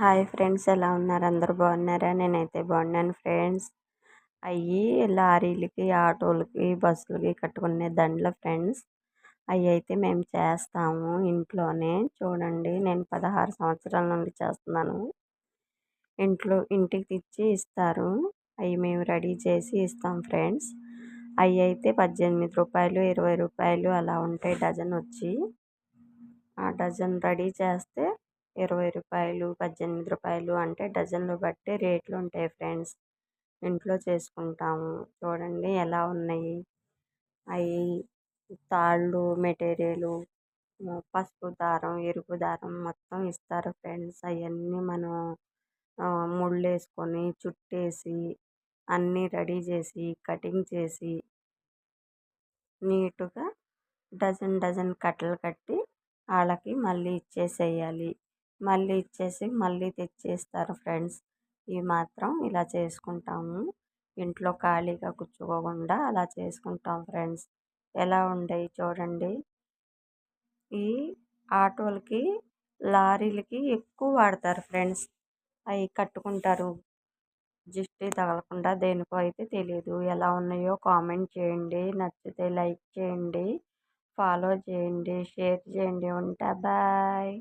Hi friends ఎలా ఉన్నారు? అందరు బాగున్నారా? నేనైతే బాగున్నాను ఫ్రెండ్స్. అవి లారీలకి ఆటోలకి బస్సులకి కట్టుకునే దండలు ఫ్రెండ్స్. అవి అయితే మేము చేస్తాము ఇంట్లోనే. చూడండి నేను పదహారు సంవత్సరాల నుండి చేస్తున్నాను. ఇంట్లో ఇంటికి తెచ్చి ఇస్తారు. అవి మేము రెడీ చేసి ఇస్తాం ఫ్రెండ్స్. అవి అయితే పద్దెనిమిది రూపాయలు ఇరవై రూపాయలు అలా ఉంటాయి డజన్ వచ్చి. ఆ డజన్ రెడీ చేస్తే ఇరవై రూపాయలు పద్దెనిమిది రూపాయలు అంటే డజన్లు బట్టి రేట్లు ఉంటాయి ఫ్రెండ్స్. ఇంట్లో చేసుకుంటాము. చూడండి ఎలా ఉన్నాయి. అవి తాళ్ళు మెటీరియలు పసుపు దారం ఎరుపు దారం మొత్తం ఇస్తారు ఫ్రెండ్స్. అవన్నీ మనం ముళ్ళు వేసుకొని చుట్టేసి అన్నీ రెడీ చేసి కటింగ్ చేసి నీట్గా డజన్ డజన్ కట్టలు కట్టి వాళ్ళకి మళ్ళీ ఇచ్చేసేయాలి. మళ్ళీ ఇచ్చేసి మళ్ళీ తెచ్చిస్తారు ఫ్రెండ్స్. ఇవి మాత్రం ఇలా చేసుకుంటాము. ఇంట్లో ఖాళీగా కూర్చోకుండా అలా చేసుకుంటాం ఫ్రెండ్స్. ఎలా ఉండేవి చూడండి. ఈ ఆటోలకి లారీలకి ఎక్కువ వాడతారు ఫ్రెండ్స్. అవి కట్టుకుంటారు. దిష్టి తగలకుండా దేనికో అయితే తెలియదు ఎలా ఉన్నాయో కామెంట్ చేయండి. నచ్చితే లైక్ చేయండి. ఫాలో చేయండి. షేర్ చేయండి. ఉంటా. బాయ్.